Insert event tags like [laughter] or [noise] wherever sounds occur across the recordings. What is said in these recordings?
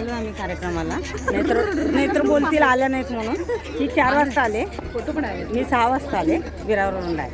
आलो आम्ही कार्यक्रमाला. नाहीतर नाहीतर बोलतील आल्या नाहीत म्हणून. मी चार वाजता आले. फोटो पण आहे मी सहा वाजता आले. विरावरून आहे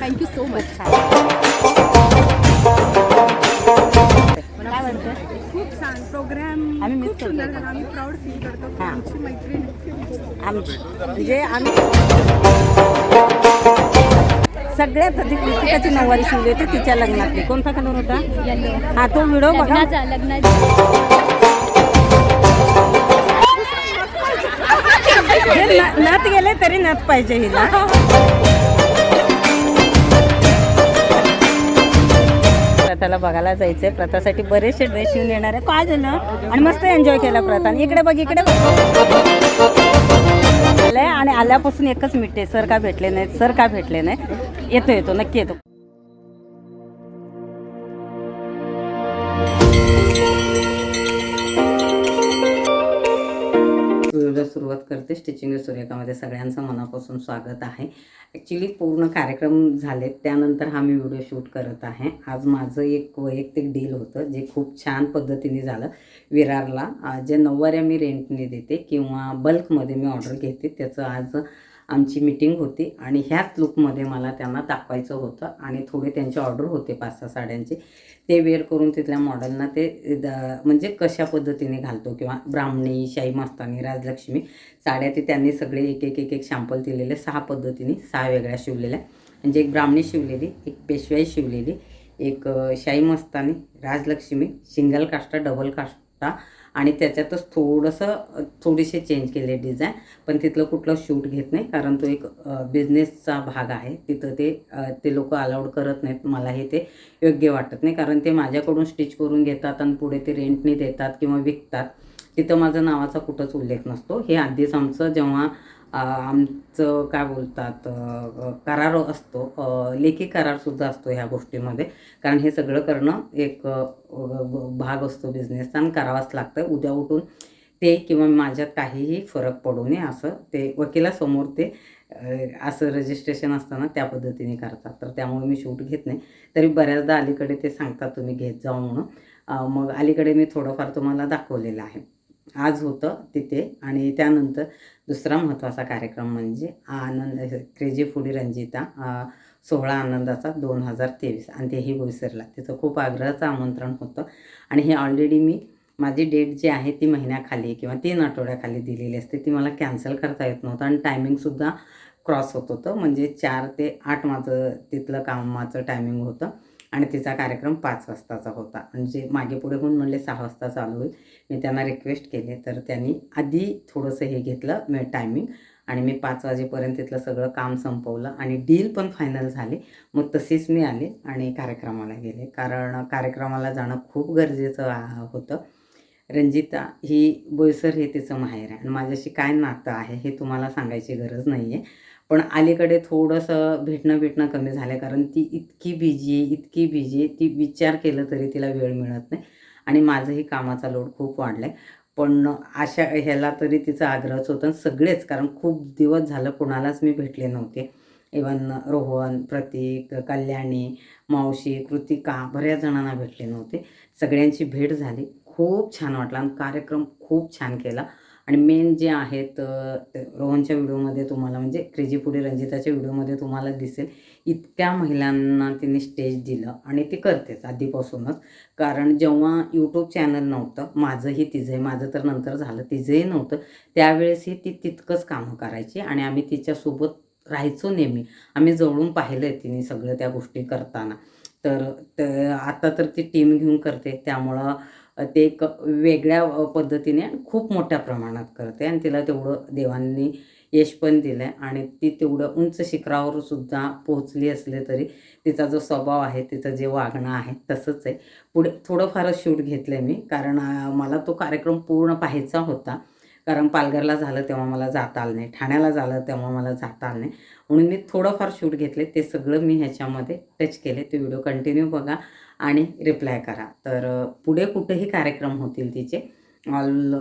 थँक्यू सो मच काय म्हणते? खूप छान. प्रोग्राम आम्ही miss खूप सुंदर करतो. झाला. आम्ही प्राऊड फील करतो. की हां. आमची मैत्रीण आमची. म्हणजे आम्ही सगळ्यात अधिक कृतिकाची नऊवारी शिवली होती तिच्या लग्नातली. कोणता कलर होता? हा तो व्हिडिओ बघा. लग्नाचा लग्नाचा. आले तरी नथ पाहिजे हिला. प्रथाला बघायला जायचंय. प्रथासाठी बरेचसे ड्रेस शिवून येणार आहे काय झालं? आणि मस्त एन्जॉय केला प्रथा. इकडे बघ इकडे बघ. आलंय आणि आल्यापासून एकच मिठे सर का भेटले नाहीत? सर का भेटले नाहीत? येतो येतो. नक्की येतो. करते. स्टिचिंग सूर्यकामध्ये सगळ्यांचं मनापासून स्वागत आहे. ॲक्च्युली पूर्ण कार्यक्रम झाले. त्यानंतर हा मी व्हिडिओ शूट करत आहे. आज माझं एक वैयक्तिक डील होतं जे खूप छान पद्धतीने झालं. विरारला जे नऊवाऱ्या मी रेंटने देते किंवा बल्कमध्ये मी ऑर्डर घेते त्याचं आज आमची मीटिंग होती आणि ह्याच लुकमध्ये मला त्यांना दाखवायचं होतं आणि थोडे त्यांचे ऑर्डर होते पाच सहा साड्यांचे. ते वेअर करून तिथल्या मॉडेलना ते द- म्हणजे कशा पद्धतीने घालतो किंवा ब्राह्मणी शाही मस्तानी राजलक्ष्मी साड्या ते त्यांनी सगळे एक एक एक एक शॅम्पल दिलेले सहा पद्धतीने सहा वेगळ्या शिवलेल्या. म्हणजे एक ब्राह्मणी शिवलेली एक पेशवाई शिवलेली एक शाही मस्तानी राजलक्ष्मी सिंगल काष्टा डबल काष्टा आणि त्याच्यातच थोडंसं थोडीशी चेंज केले डिझाईन पण तिथलं कुठलं शूट घेत नाही कारण तो एक बिझनेसचा भाग आहे. तिथं ते ते लोक अलाउड करत नाहीत. मला हे ते योग्य वाटत नाही. कारण ते माझ्याकडून स्टिच करून घेतात आणि पुढे ते रेंटने देतात किंवा विकतात. तिथं माझं नावाचा कुठंच उल्लेख नसतो. हे आधीच आमचं जेव्हा आमचं काय बोलतात करार असतो लेखी करारसुद्धा असतो ह्या गोष्टीमध्ये. कारण हे सगळं करणं एक भाग असतो बिझनेसचा आणि करावाच लागतं उद्या उठून ते किंवा माझ्यात काहीही फरक पडू नये असं ते वकिलासमोर ते असं रजिस्ट्रेशन असताना त्या पद्धतीने करतात. तर त्यामुळे मी शूट घेत नाही. तरी बऱ्याचदा अलीकडे ते सांगतात तुम्ही घेत जाऊ म्हणून. मग अलीकडे मी थोडंफार तुम्हाला दाखवलेलं आहे. आज होतं तिथे आणि त्यानंतर दुसरा महत्त्वाचा कार्यक्रम म्हणजे आनंद क्रेजी फुडी रंजिता सोहळा आनंदाचा दोन हजार तेवीस. आणि तेही बोईसरला. तिथं खूप आग्रहाचं आमंत्रण होतं. आणि हे ऑलरेडी मी माझी डेट जी आहे ती महिन्याखाली किंवा तीन आठवड्याखाली दिलेली असते. ती मला कॅन्सल करता येत नव्हतं आणि टायमिंगसुद्धा क्रॉस होत होतं. म्हणजे चार ते आठ माझं तिथलं कामाचं टायमिंग होतं. आणि तिचा कार्यक्रम पाच वाजताचा होता. म्हणजे मागे पुढे होऊन म्हणले सहा वाजता चालू होईल. मी त्यांना रिक्वेस्ट केले. तर त्यांनी आधी थोडंसं हे घेतलं मी टायमिंग आणि मी पाच वाजेपर्यंत तिथलं सगळं काम संपवलं. आणि डील पण फायनल झाली. मग तशीच मी आले आणि कार्यक्रमाला गेले. कारण कार्यक्रमाला जाणं खूप गरजेचं होतं. रंजिता ही बोईसर हे तिचं माहेर आहे. आणि माझ्याशी काय नातं आहे हे तुम्हाला सांगायची गरज नाही आहे पण अलीकडे थोडंसं भेटणं भेटणं कमी झालं कारण ती इतकी बिजी आहे इतकी बिजी आहे ती विचार केलं तरी तिला वेळ मिळत नाही. आणि माझंही कामाचा लोड खूप वाढला आहे पण अशा ह्याला तरी तिचा आग्रहच होता. आणि सगळेच कारण खूप दिवस झालं कोणालाच मी भेटले नव्हते. इवन रोहन प्रतीक कल्याणी मावशी कृतिका बऱ्याच जणांना भेटले नव्हते. सगळ्यांची भेट झाली. खूप छान वाटला आणि कार्यक्रम खूप छान केला. आणि मेन जे आहेत रोहनच्या व्हिडिओमध्ये तुम्हाला म्हणजे क्रेजी पुढे रंजिताच्या व्हिडिओमध्ये तुम्हाला दिसेल इतक्या महिलांना तिने स्टेज दिलं आणि ते करतेच आधीपासूनच. कारण जेव्हा यूट्यूब चॅनल नव्हतं माझंही तिझंही माझं तर नंतर झालं तिचंही नव्हतं त्यावेळेसही ती तितकंच कामं करायची आणि आम्ही तिच्यासोबत राहायचो नेहमी. आम्ही जवळून पाहिलं आहे तिने सगळं त्या गोष्टी करताना. तर त- आता तर ती टीम घेऊन करते त्यामुळं ते एक वेगळ्या पद्धतीने आणि खूप मोठ्या प्रमाणात करते आणि तिला तेवढं देवांनी यश पण दिलं आहे आणि ती तेवढं उंच शिखरावर सुद्धा पोहोचली असले तरी तिचा जो स्वभाव आहे तिचं जे वागणं आहे तसंच आहे. पुढे थोडंफारच शूट घेतलं मी कारण मला तो कार्यक्रम पूर्ण पाहायचा होता. कारण पालघरला झालं तेव्हा मला जाता आलं नाही. ठाण्याला झालं तेव्हा मला जाता आलं नाही. म्हणून मी थोडंफार शूट घेतले. ते सगळं मी ह्याच्यामध्ये टच केले. ते व्हिडिओ कंटिन्यू बघा. आणि रिप्लाय करा. तर पुढे कुठेही कार्यक्रम होतील तिचे ऑल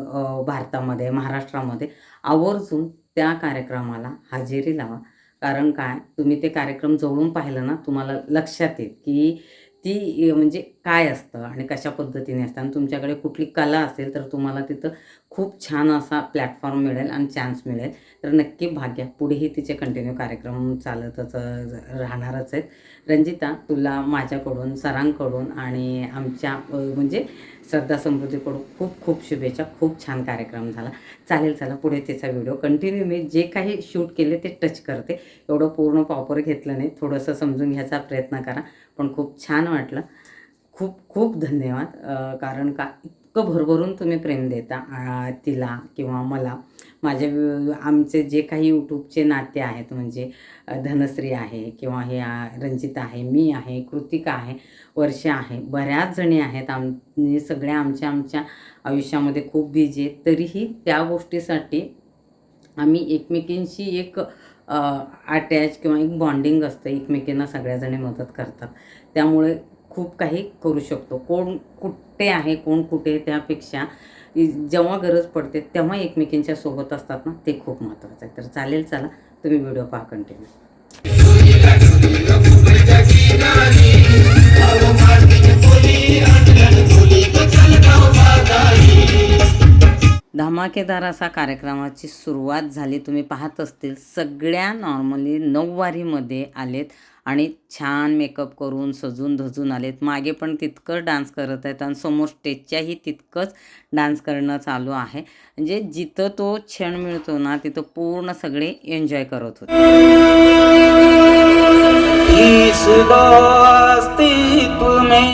भारतामध्ये महाराष्ट्रामध्ये आवर्जून त्या कार्यक्रमाला हजेरी लावा. कारण काय? तुम्ही ते कार्यक्रम जवळून पाहिलं ना तुम्हाला लक्षात येईल की ती म्हणजे काय असतं आणि कशा पद्धतीने असतं आणि तुमच्याकडे कुठली कला असेल तर तुम्हाला तिथं खूप छान असा प्लॅटफॉर्म मिळेल आणि चान्स मिळेल. तर नक्की भाग्या पुढेही तिचे कंटिन्यू कार्यक्रम चालतच राहणारच आहेत. रंजिता तुला माझ्याकडून सरांकडून आणि आमच्या म्हणजे श्रद्धा समृद्धीकडून खूप खूप शुभेच्छा खूप छान कार्यक्रम झाला. चालेल चला पुढे तिचा व्हिडिओ कंटिन्यू मी जे काही शूट केले ते टच करते. एवढं पूर्ण प्रॉपर घेतलं नाही. थोडंसं समजून घ्यायचा प्रयत्न करा. पण खूप छान वाटलं. खूप खूप धन्यवाद. कारण का इतकं भरभरून तुम्ही प्रेम देता तिला किंवा मला. माझे आमचे जे काही यूट्यूबचे नाते आहेत म्हणजे धनश्री आहे किंवा हे रंजित आहे मी आहे कृतिका आहे वर्ष आहे बऱ्याच जणी आहेत. आम सगळ्या आमच्या आमच्या आयुष्यामध्ये खूप बिझी आहेत. तरीही त्या गोष्टीसाठी आम्ही एकमेकींशी एक अटॅच किंवा एक बॉन्डिंग असतं एकमेकींना सगळ्याजणी मदत करतात. त्यामुळे खूप काही करू शकतो. कोण कुठे आहे कोण कुठे त्यापेक्षा जेव्हा गरज पडते तेव्हा एकमेकींच्या सोबत असतात ना ते खूप महत्त्वाचं आहे. तर चालेल चला तुम्ही व्हिडिओ पहा कंटिन्यू धमाकेदार असा कार्यक्रमाची सुरुवात झाली. तुम्ही पाहत असतील सगळ्या नॉर्मली नऊवारीमध्ये आलेत आणि छान मेकअप करून सजून धजून आलेत. मागे पण तितकंच डान्स करत आहेत आणि समोर स्टेजच्याही तितकंच डान्स करणं चालू आहे. म्हणजे जिथं तो क्षण मिळतो ना तिथं पूर्ण सगळे एन्जॉय करत होते.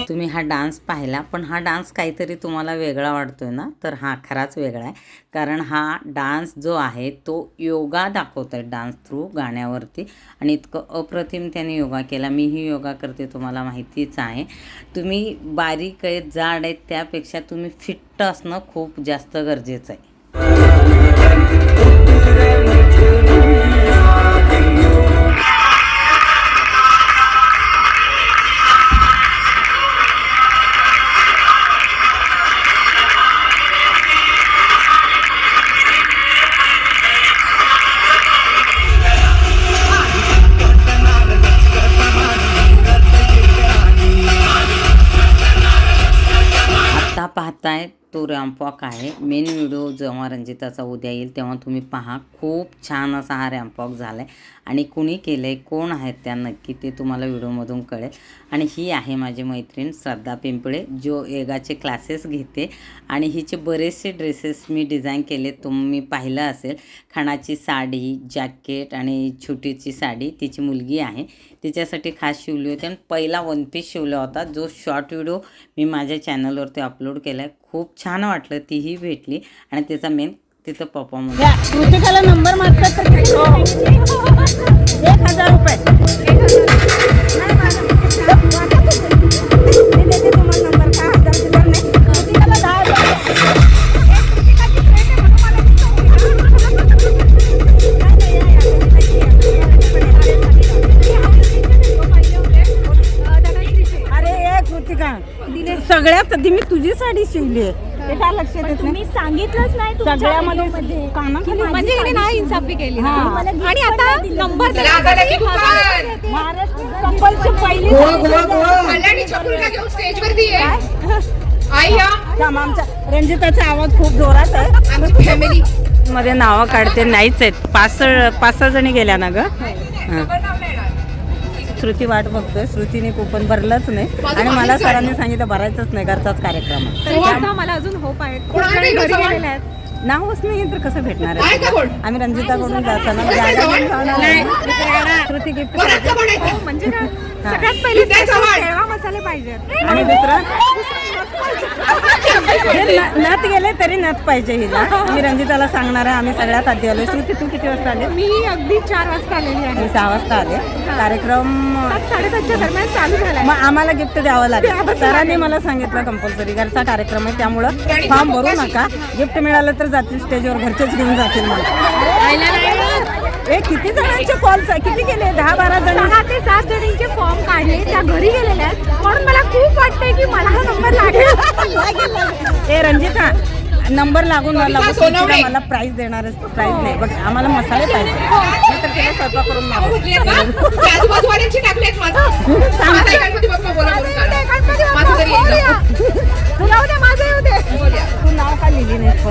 तुम्ही. हा डान्स पाहिला पण हा डान्स काहीतरी तुम्हाला वेगळा वाटतोय ना? तर हा खराच वेगळा आहे. कारण हा डान्स जो आहे तो योगा दाखवतो आहे डान्स थ्रू गाण्यावरती. आणि इतकं अप्रतिम त्याने योगा केला. मीही योगा करते तुम्हाला माहितीच आहे. तुम्ही बारीक आहेत जाड आहेत त्यापेक्षा तुम्ही फिट्ट असणं खूप जास्त गरजेचं आहे. तो रॅम्पॉक आहे. मेन व्हिडिओ जेव्हा रंजिताचा उद्या येईल तेव्हा तुम्ही पहा. खूप छान असा हा रॅम्पॉक झाला आहे आणि कुणी केलं आहे कोण आहेत त्या नक्की ते तुम्हाला व्हिडिओमधून कळेल. आणि ही आहे माझी मैत्रीण श्रद्धा पिंपळे जो योगाचे क्लासेस घेते. आणि हिचे बरेचसे ड्रेसेस मी डिझाईन केले तुम्ही पाहिलं असेल. खणाची साडी जॅकेट आणि छोटीची साडी तिची मुलगी आहे. तिच्यासाठी खास शिवली होती आणि पहिला वन पीस शिवला होता. जो शॉर्ट व्हिडिओ मी माझ्या चॅनलवरती अपलोड केला आहे खूप छान वाटलं तीही भेटली आणि तिचा मेन तिथं परफॉर्मन्स कृतिकाला नंबर मागतात तर हो, हो. एक हजार रुपये. सगळ्यात आधी मी तुझी साडी शिवली ते काय लक्षात येत नाही? तुम्ही सांगितलंच नाही तुमच्या सगळ्यामध्ये. कानाखाली म्हणजे हिने इन्साफी केली. हा. आणि आता नंबर महाराष्ट्र कंपलची पहिली कल्याणी छकुलीला घेऊन स्टेजवरती आहे आई या थांब, आमच्या रंजिताचा आवाज खूप जोरात आहे. आमची फॅमिली मध्ये नावं काढते. नाहीच आहेत. पाच पाच सहा जणी गेल्या ना ग? हां. श्रुती वाट बघतोय. श्रुतीने कुपन भरलंच नाही. आणि मला सरांनी सांगितलं भरायचंच नाही घरचाच कार्यक्रम. आहे. तरी सुद्धा मला अजून होप आहे. खूप कोणाकडे जणी घरी जवळ? गेलेल्या आहेत. नावच नाही तर कसं भेटणार आहे? आम्ही रंजिताकडून जाताना गाड्या? घेऊन. श्रुती गिफ्ट हो, म्हणजे काय? सगळ्यात पहिले केळवा मसाले पाहिजे आणि दुसरं? हे गेले तरी नथ पाहिजे हिला. मी रंजिताला सांगणार आहे आम्ही सगळ्यात आधी आलो श्रुती तू किती वाजता आले मी अगदी चार वाजता आलेली आहे. मी सहा वाजता आले. कार्यक्रम सात साडेसातच्या दरम्यान चालू झालाय. मग आम्हाला गिफ्ट द्यावं लागेल. सरांनी मला सांगितलं कंपल्सरी घरचा कार्यक्रम आहे त्यामुळं फॉर्म भरू नका. गिफ्ट मिळालं तर जातील स्टेजवर घरचेच घेऊन जातील मला. ए किती जणांचे कॉल किती केले दहा बारा जण? सहा ते सात जणींचे फॉर्म काढले. त्या घरी गेलेल्या आहेत. म्हणून मला खूप वाटतंय की मला हा नंबर लागेल. ए रंजिता नंबर लागून सोनवणे. मला प्राईज देणार प्राईज नाही. बट आम्हाला मसाले पाहिजे. नाहीतर तिला स्वयंपाक करून माझं.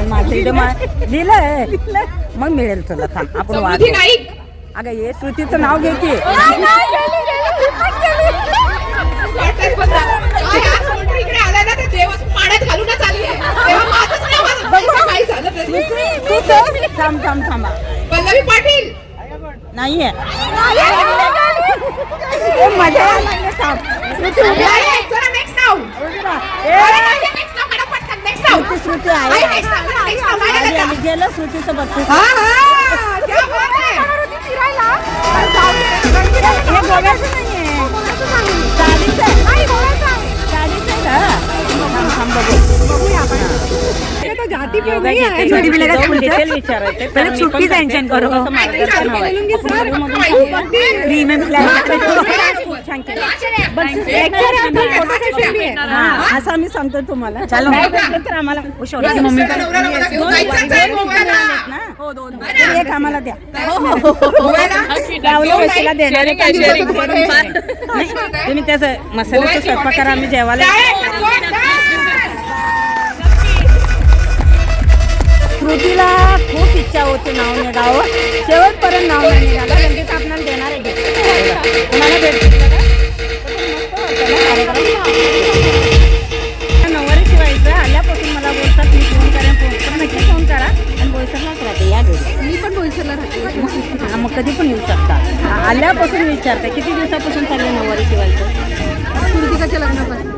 पण लिहिलंय मग मिळेल तुला थांब आपण वाद नाईक अगं ये श्रुतीचं नाव घे की थांब थांब थांबा पल्लवी पाटील नाहीये ए, मजा यायला लागली, थांब. श्रुती उभी आहे. next. उभी राहा. ए, नाही, next नाव काढा पटकन, next नाव. श्रुती आहे. गेलं श्रुतीचं बघते हा, हा, क्या बात है. हे गोव्याचं नाहीये साडीचं आहे. साडीचं आहे का? थांब, थांब, बघू. योगा घेते. जाऊन हा, असं आम्ही सांगतो तुम्हाला. चालू तर आम्हाला मला एक आम्हाला द्या. तुम्ही त्याचं मसाल्याचं स्वयंपाक करा. आम्ही जेवायला डाळ. श्रुतीला खूप इच्छा होती नाव निघावं. शेवटपर्यंत नाव नाही निघालं. म्हणजे आपल्याला देणार आहे. कोणाला भेट नऊवारी शिवायचं आल्यापासून मला बोलतात मी फोन करेन फोन नक्की फोन करा. आणि बोईसरलाच राहते या घरी मी पण बोईसरला राहते हा, मग कधी पण येऊ शकता. आल्यापासून विचारते. किती दिवसापासून चालले नऊवारी शिवायचं कृतिकाच्या लग्नापासून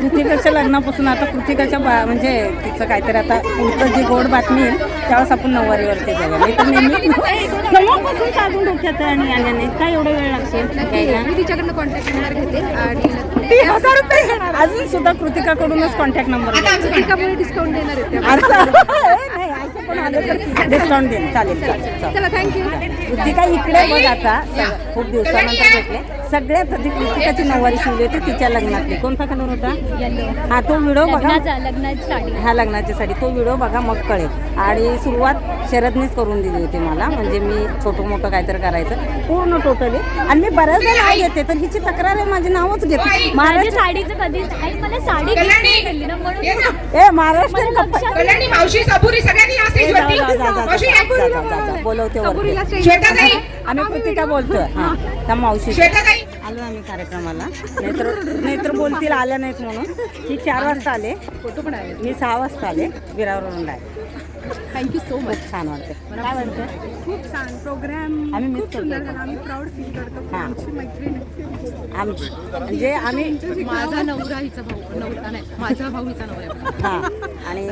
कृतिकाच्या लग्नापासून आता कृतिकाच्या बा म्हणजे तिचं काहीतरी आता पुढचं जी गोड बातमी येईल त्यावेळेस आपण नऊवारीवरती जाऊया. नाही तर नेहमी केव्हापासून चालून डोक्यात आहे आणि आल्या नाही काय एवढा वेळ लागतो? मी तिच्याकडनं कॉन्टॅक्ट नंबर घेते आणि हजार रुपये घेणार. अजून सुद्धा कृतिकाकडूनच कॉन्टॅक्ट नंबर डिस्काउंट देणार. आहेत नाही आलं तर डिस्काउंट देईन. चालेल चला. थँक्यू कृतिका इकडे बघ आता. खूप दिवसानंतर भेटले. सगळ्यात आधी कृतिकाची नऊवारी शिवली होती तिच्या लग्नातली. कोणता कलर होता? हा तो व्हिडिओ बघा. लग्नाचा साडी. ह्या लग्नाची साडी. तो व्हिडिओ बघा मग कळेल आणि सुरुवात शरदनेच करून दिली होती मला. म्हणजे मी छोटं मोठं काहीतरी करायचं. पूर्ण टोटली आणि मी बऱ्याचदा नाव घेते तर हिची तक्रार आहे माझे नावच घेते. माझ्या महाराष्ट्र साडीचं मला साडी म्हणून. ए महाराष्ट्र कल्याणी मावशी सबुरी सगळ्यांनी या स्टेजवरती बोलवते. आम्ही कृतिका बोलतोय. हा. त्या मावशी आलो आम्ही कार्यक्रमाला. नाहीतर नाहीतर बोलतील आल्या नाहीत म्हणून. ही चार वाजता आले. फोटो पण आहे मी सहा वाजता आले. विरावरून आहे थँक्यू सो मच छान वाटते काय वाटतं खूप छान प्रोग्राम आम्ही मिस खूप सुंदर करतो झाला आम्ही प्राऊड फील करतो. हा. आमची मैत्रीण. आमची म्हणजे आम्ही माझा नवरा हिचा भाऊ नवरा नाही माझा भाऊ हिचा नवरा हा. आणि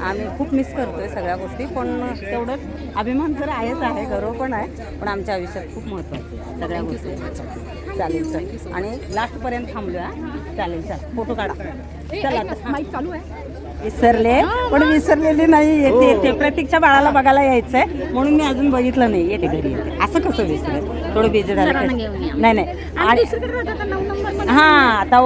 आम्ही खूप मिस करतोय सगळ्या गोष्टी पण तेवढंच अभिमान तर आहेच आहे गर्व पण आहे पण आमच्या आयुष्यात खूप महत्त्वाचं आहे. सगळ्या गोष्टी. चालेल सर आणि लास्टपर्यंत थांबूया चालेल चल फोटो काढा. चला. आता. माईक चालू आहे. विसरले. पण विसरलेली नाही येते येते. प्रतीकच्या बाळाला बघायला यायचंय. म्हणून मी अजून बघितलं नाही. येते घरी येते. असं कसं विसरेल? थोडं बिझी झालं? नाही नाही. आणि हा आता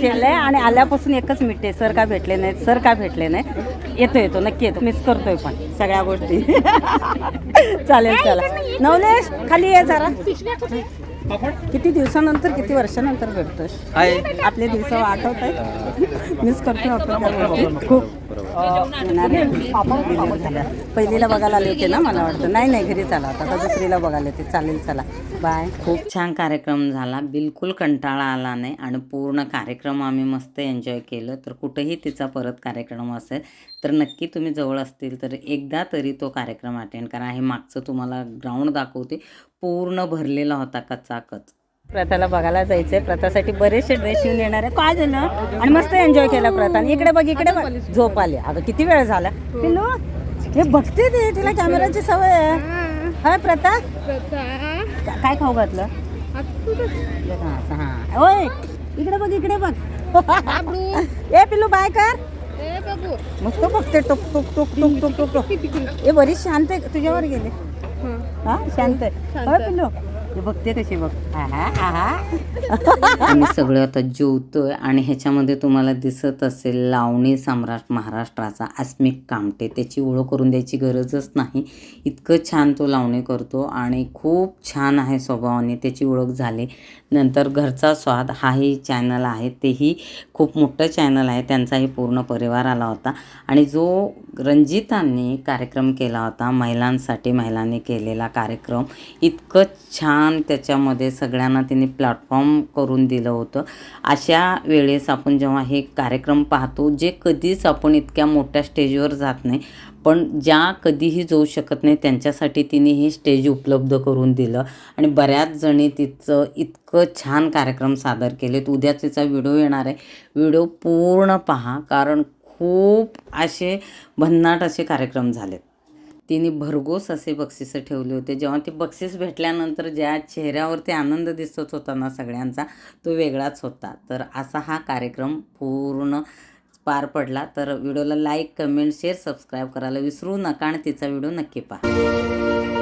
केलंय आणि आल्यापासून एकच मिटते सर का भेटले नाहीत? सर का भेटले नाहीत? येतो येतो. नक्की येतो. मिस करतोय पण सगळ्या गोष्टी. [laughs] चालेल चला नवलेश खाली ये जरा. किती दिवसानंतर किती वर्षानंतर भेटतोय आपले दिवस आठवत आहे मिस करतो आपण. खूप. पहिलीला बघायला आले होते ना मला वाटतं. नाही नाही घरी चला आता. आता दुसरीला बघायला येते. चालेल चला. बाय खूप छान कार्यक्रम झाला. बिलकुल कंटाळा आला नाही आणि पूर्ण कार्यक्रम आम्ही मस्त एन्जॉय केलं. तर कुठेही तिचा परत कार्यक्रम असेल तर नक्की तुम्ही जवळ असतील तर एकदा तरी तो कार्यक्रम अटेंड करा. हे मागचं तुम्हाला ग्राउंड दाखवते. पूर्ण भरलेला होता कचाकच. प्रथाला बघायला जायचंय. प्रथासाठी बरेचसे ड्रेस शिवून येणार आहे. काय झालं? आणि मस्त एन्जॉय केला प्रथाने इकडे बघ इकडे बघ. झोप आली अगं किती वेळ झाला. पिल्लू हे बघते ते. तिला कॅमेराची सवय आहे. हाय प्रथा. काय खाऊ घातलं? हा, हा. ओय इकडे बघ इकडे बघ. ए पिल्लू बाय कर. मस्त बघते. टुक टुक टुक टुक टुक टुक. टुक [laughs] ए बरीच शांत आहे. तुझ्यावर गेले. हा. शांत आहे. होय पिल्लू? हे बघते कशी बघ. आम्ही सगळे आता जेवतोय आणि ह्याच्यामध्ये तुम्हाला दिसत असेल लावणी सम्राट महाराष्ट्राचा अस्मिक कामटे. त्याची ओळख करून द्यायची गरजच नाही. इतकं छान तो लावणी करतो आणि खूप छान आहे स्वभावाने त्याची ओळख झाली. नंतर घरचा स्वाद हाही चॅनल आहे तेही खूप मोठं चॅनल आहे. त्यांचाही पूर्ण परिवार आला होता. आणि जो रंजितांनी कार्यक्रम केला होता महिलांसाठी महिलांनी केलेला कार्यक्रम इतकं छान छान त्याच्यामध्ये सगळ्यांना तिने प्लॅटफॉर्म करून दिलं होतं. अशा वेळेस आपण जेव्हा हे कार्यक्रम पाहतो जे कधीच आपण इतक्या मोठ्या स्टेजवर जात नाही पण ज्या कधीही जाऊ शकत नाही त्यांच्यासाठी तिने हे स्टेज उपलब्ध करून दिलं. आणि बऱ्याच जणी तिचं इतकं छान कार्यक्रम सादर केलेत. उद्या तिचा व्हिडिओ येणार आहे. व्हिडिओ पूर्ण पहा कारण खूप असे भन्नाट असे कार्यक्रम झालेत. तिने भरघोस असे बक्षिसं ठेवले होते. जेव्हा ते बक्षीस भेटल्यानंतर ज्या चेहऱ्यावरती आनंद दिसत होता ना सगळ्यांचा तो वेगळाच होता. तर असा हा कार्यक्रम पूर्ण पार पडला. तर व्हिडिओला लाईक कमेंट शेअर सबस्क्राईब करायला विसरू नका आणि तिचा व्हिडिओ नक्की पहा.